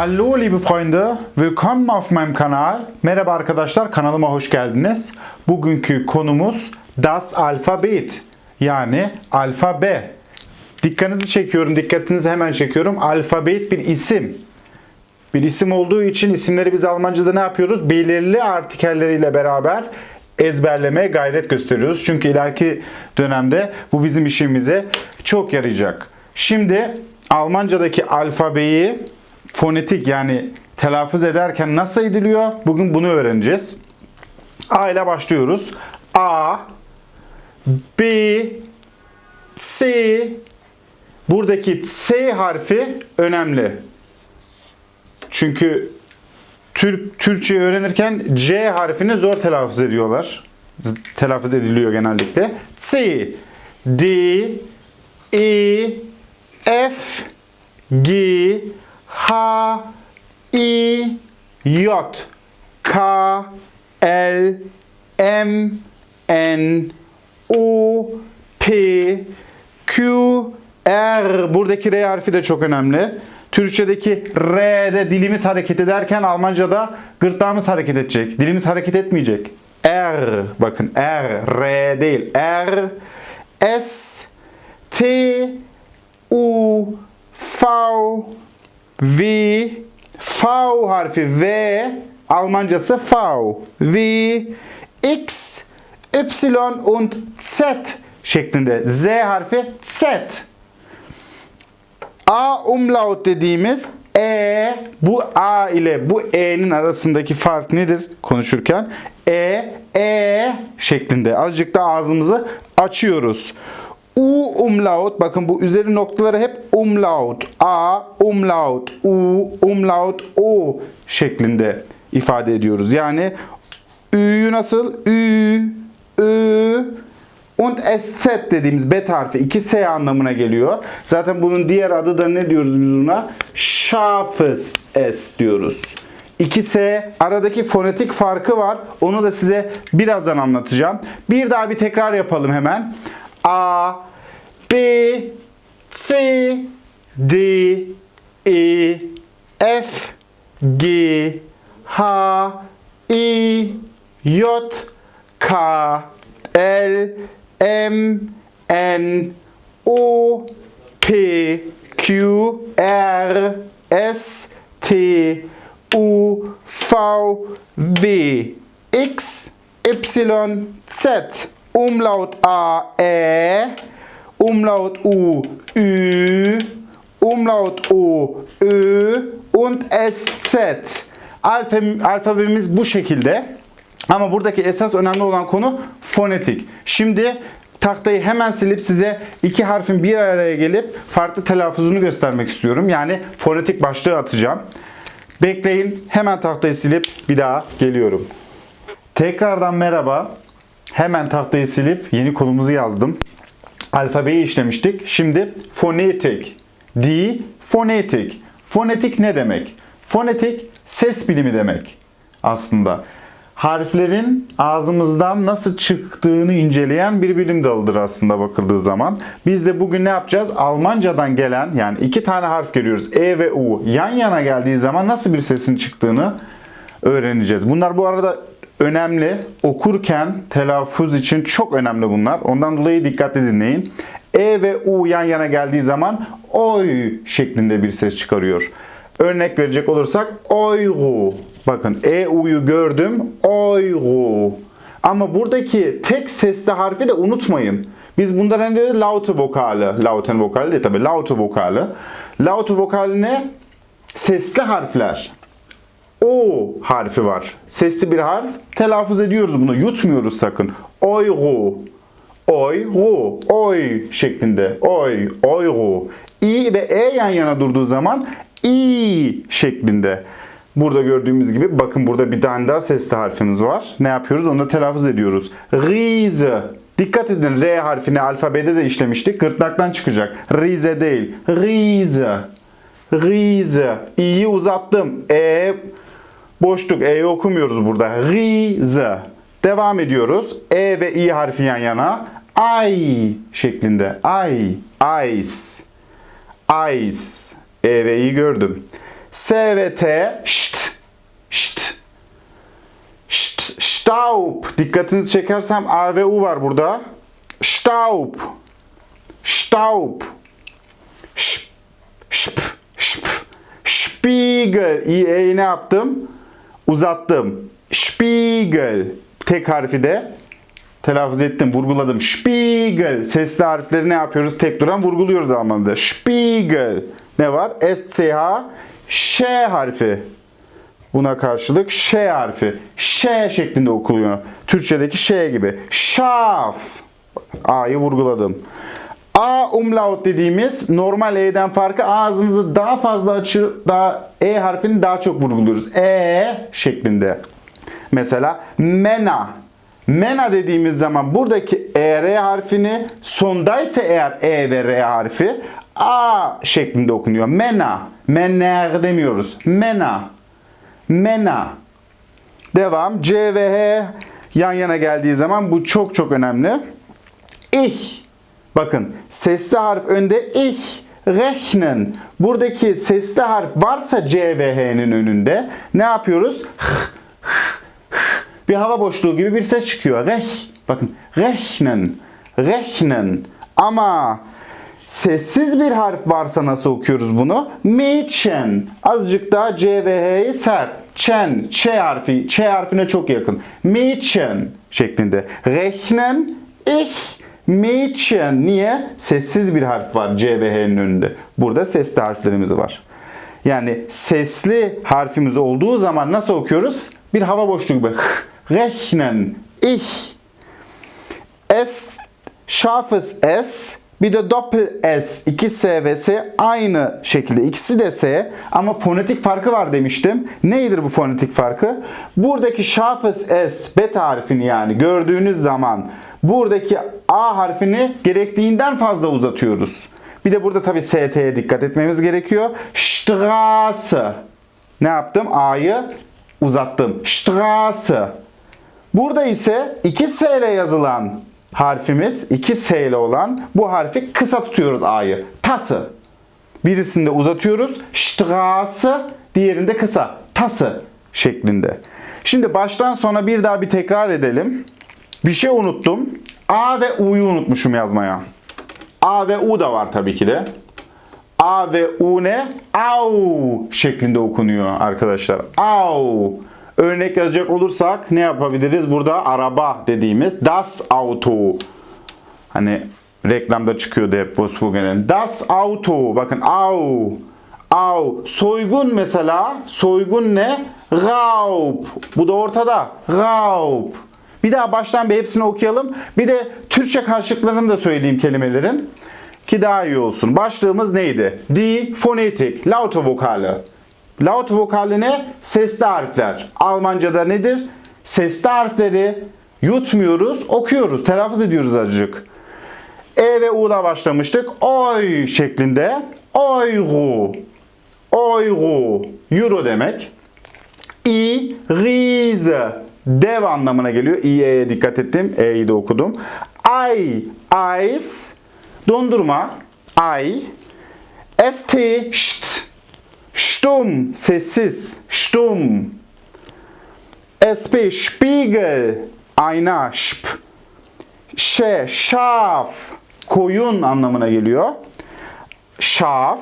Hallo liebe Freunde, willkommen auf meinem Kanal. Merhaba arkadaşlar, kanalıma hoş geldiniz. Bugünkü konumuz Das Alphabet. Yani alfabe. Dikkatinizi çekiyorum, dikkatinizi hemen çekiyorum. Alfabet bir isim. Bir isim olduğu için isimleri biz Almanca'da ne yapıyoruz? Belirli artikelleriyle beraber ezberlemeye gayret gösteriyoruz. Çünkü ileriki dönemde bu bizim işimize çok yarayacak. Şimdi Almanca'daki alfabeyi fonetik yani telaffuz ederken nasıl ediliyor? Bugün bunu öğreneceğiz. A ile başlıyoruz. A, B, C. Buradaki C harfi önemli. Çünkü Türk Türkçe öğrenirken C harfini zor telaffuz ediyorlar. Telaffuz ediliyor genellikle. C, D, E, F, G, H, I, J, K, L, M, N, O, P, Q, R. Buradaki R harfi de çok önemli. Türkçedeki R'de dilimiz hareket ederken Almanca'da gırtlağımız hareket edecek. Dilimiz hareket etmeyecek. R. Bakın R. R değil. R. S. T. U. V. V. V harfi V. Almancası V. V. X. Y und Z şeklinde. Z harfi Z. A umlaut dediğimiz E bu A ile bu E'nin arasındaki fark nedir konuşurken? E, E şeklinde. Azıcık da ağzımızı açıyoruz. Umlaut bakın bu üzeri noktaları hep umlaut. A umlaut, U umlaut, O şeklinde ifade ediyoruz. Yani Ü'yü nasıl? Ü, Ü, Und SZ dediğimiz bet harfi 2S anlamına geliyor. Zaten bunun diğer adı da ne diyoruz biz buna? Scharfes S diyoruz. 2S aradaki fonetik farkı var. Onu da size birazdan anlatacağım. Bir daha bir tekrar yapalım hemen. A, B, C, D, E, F, G, H, I, J, K, L, M, N, O, P, Q, R, S, T, U, V, W, X, Y, Z, Umlaut A, E, Umlaut U, Ü, Umlaut O, Ö und SZ. Alfabemiz, alfabemiz bu şekilde. Ama buradaki esas önemli olan konu fonetik. Şimdi tahtayı hemen silip size iki harfin bir araya gelip farklı telaffuzunu göstermek istiyorum. Yani fonetik başlığı atacağım. Bekleyin hemen tahtayı silip bir daha geliyorum. Tekrardan merhaba. Hemen tahtayı silip yeni konumuzu yazdım. Alfabeyi işlemiştik. Şimdi fonetik. D, fonetik. Fonetik ne demek? Fonetik ses bilimi demek aslında. Harflerin ağzımızdan nasıl çıktığını inceleyen bir bilim dalıdır aslında bakıldığı zaman. Biz de bugün ne yapacağız? Almancadan gelen yani iki tane harf görüyoruz. E ve U yan yana geldiği zaman nasıl bir sesin çıktığını öğreneceğiz. Bunlar bu arada önemli. Okurken telaffuz için çok önemli bunlar. Ondan dolayı dikkatli dinleyin. E ve U yan yana geldiği zaman oy şeklinde bir ses çıkarıyor. Örnek verecek olursak oygu. Bakın E U'yu gördüm. Oygu. Ama buradaki tek sesli harfi de unutmayın. Biz bundan diyoruz? Laute vokali. Lauten vokali değil tabii. Laute vokali. Laute vokali ne? Sesli harfler. O harfi var. Sesli bir harf. Telaffuz ediyoruz bunu. Yutmuyoruz sakın. Oygu. Oygu. Oy şeklinde. Oy. Oygu. İ ve E yan yana durduğu zaman i şeklinde. Burada gördüğümüz gibi bakın burada bir tane daha sesli harfimiz var. Ne yapıyoruz? Onu da telaffuz ediyoruz. Rize. Dikkat edin R harfini alfabede de işlemiştik. Gırtlaktan çıkacak. Rize değil. Rize. Rize. İ'yi uzattım. E boşluk. E'yi okumuyoruz burada. Rize. Devam ediyoruz. E ve İ harfi yan yana. Ay şeklinde. Ay. Ice. Ice. E ve İ gördüm. S ve T. Şt. Şt. Şt. Staub. Dikkatinizi çekersem A ve U var burada. Staub. Staub. Şp. Şp. Şp. Spiegel. İyi E'yi ne yaptım? Uzattım. Spiegel. Tek harfi de telaffuz ettim, vurguladım. Spiegel. Sesli harfleri ne yapıyoruz? Tek duran vurguluyoruz Alman'da. Spiegel. Ne var? SCH. Ş harfi. Buna karşılık Ş harfi. Ş şeklinde okuluyor. Türkçedeki Ş gibi. Şaf. A'yı vurguladım. A umlaut dediğimiz normal E'den farkı ağzınızı daha fazla açı, daha E harfini daha çok vurguluyoruz. E şeklinde. Mesela mena. Mena dediğimiz zaman buradaki ER harfini sondaysa eğer E ve R harfi A şeklinde okunuyor. Mena. Mener demiyoruz. Mena. Mena. Devam. C ve H yan yana geldiği zaman bu çok çok önemli. Ich. Bakın sesli harf önde ich rechnen. Buradaki sesli harf varsa C ve H'nin önünde ne yapıyoruz? Bir hava boşluğu gibi bir ses çıkıyor. Rech. Bakın rechnen. Rechnen. Ama sessiz bir harf varsa nasıl okuyoruz bunu? Mädchen. Azıcık daha C ve H'yi sert. Chen. Ç harfi. Ç harfine çok yakın. Mädchen şeklinde. Rechnen. Ich. Mädchen. Niye? Sessiz bir harf var C ve H'nin önünde. Burada sesli harflerimiz var. Yani sesli harfimiz olduğu zaman nasıl okuyoruz? Bir hava boşluğu gibi. Rechnen. Ich. S scharfes S bir de doppel S 2 S ve S aynı şekilde ikisi de S ama fonetik farkı var demiştim. Neydir bu fonetik farkı? Buradaki scharfes S beta harfini yani gördüğünüz zaman buradaki A harfini gerektiğinden fazla uzatıyoruz. Bir de burada tabi ST'ye dikkat etmemiz gerekiyor. Straße. Ne yaptım? A'yı uzattım. Straße. Burada ise 2 S ile yazılan harfimiz 2 S ile olan bu harfi kısa tutuyoruz A'yı. Tası. Birisinde uzatıyoruz. Straße. Diğerinde kısa. Tası şeklinde. Şimdi baştan sona bir daha bir tekrar edelim. Bir şey unuttum. A ve U'yu unutmuşum yazmaya. A ve U da var tabii ki de. A ve U ne? Au şeklinde okunuyor arkadaşlar. Au. Örnek yazacak olursak ne yapabiliriz? Burada araba dediğimiz das Auto. Hani reklamda çıkıyordu hep Volkswagen'in. Das Auto. Bakın au. Au. Soygun mesela. Soygun ne? Raub. Bu da ortada. Raub. Bir daha baştan bir hepsini okuyalım. Bir de Türkçe karşılıklarını da söyleyeyim kelimelerin. Ki daha iyi olsun. Başlığımız neydi? Die Phonetik. Laute Vokale. Laut vokali ne? Sesli harfler. Almanca'da nedir? Sesli harfleri yutmuyoruz, okuyoruz, telaffuz ediyoruz azıcık. E ve U'da başlamıştık. Oy şeklinde. Euro. Euro. Euro demek. I, Riese. Dev anlamına geliyor. İ'ye dikkat ettim. E'yi de okudum. Ay, ice. Dondurma. Ay. St, şt. Stumm, sessiz. Stumm. SP, Spiegel, ayna, şp. Ş, şaf, koyun anlamına geliyor. Şaf.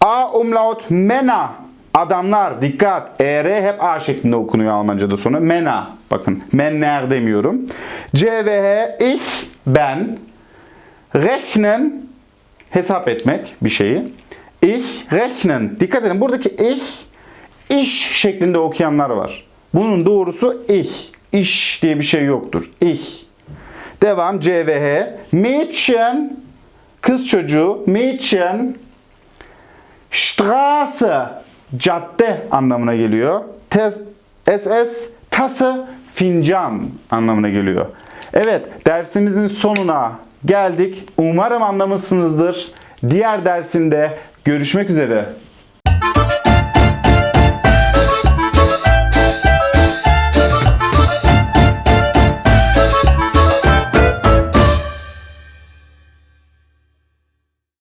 A umlaut, mena, adamlar, dikkat. ER hep A şeklinde okunuyor Almanca'da sonra. Mena, bakın. Menner demiyorum. C ve H, ich, ben. Rechnen, hesap etmek bir şeyi. Ich rechnen. Dikkat edin buradaki ich iş şeklinde okuyanlar var. Bunun doğrusu ich. İş diye bir şey yoktur. Ich. Devam C ve H. Mädchen kız çocuğu. Mädchen Straße cadde anlamına geliyor. Tes, SS tası fincan anlamına geliyor. Evet dersimizin sonuna geldik. Umarım anlamışsınızdır. Diğer dersinde görüşmek üzere.